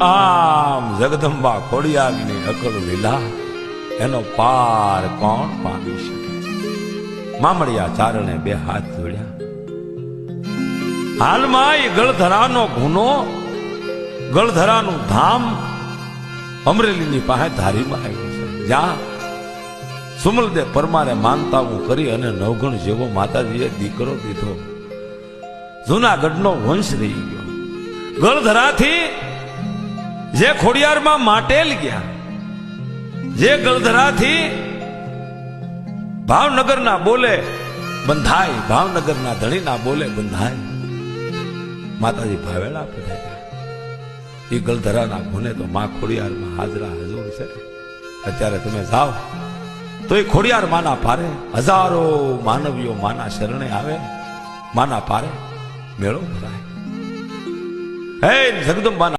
આમ જગદંબા ખોડિયારની અકળ લીલા, એનો પાર કોણ પામી શકે? મામડિયા ચારણે બે હાથ જોડ્યા. હાલમાં એ ગળધરાનો ગુનો, ગળધરાનું ધામ અમરેલીની પાસે ધારીમાં આવ્યું છે. જ્યાં સુમલદે પરમારે માનતાવું કરી અને નવગણ જેવો માતાજીએ દીકરો દીધો. જુનાગઢનો વંશ રહી ગયો. ગળધરાથી જે ખોડિયારમાં માટેલ ગયા, જે ગળધરાથી ભાવનગરના બોલે બંધાય, ભાવનગરના ધણીના બોલે બંધાય. માતાજી ભાવેલા પધાર્યા એ ગળધરાના ગુને તો માં ખોડિયારમાં હાજરા હજુર છે. અત્યારે તમે જાઓ, તો એ ખોડિયાર માના પારે હજારો માનવીઓ માના શરણે આવે, માના પારે મેળો ભરાય. હે જગદંબાના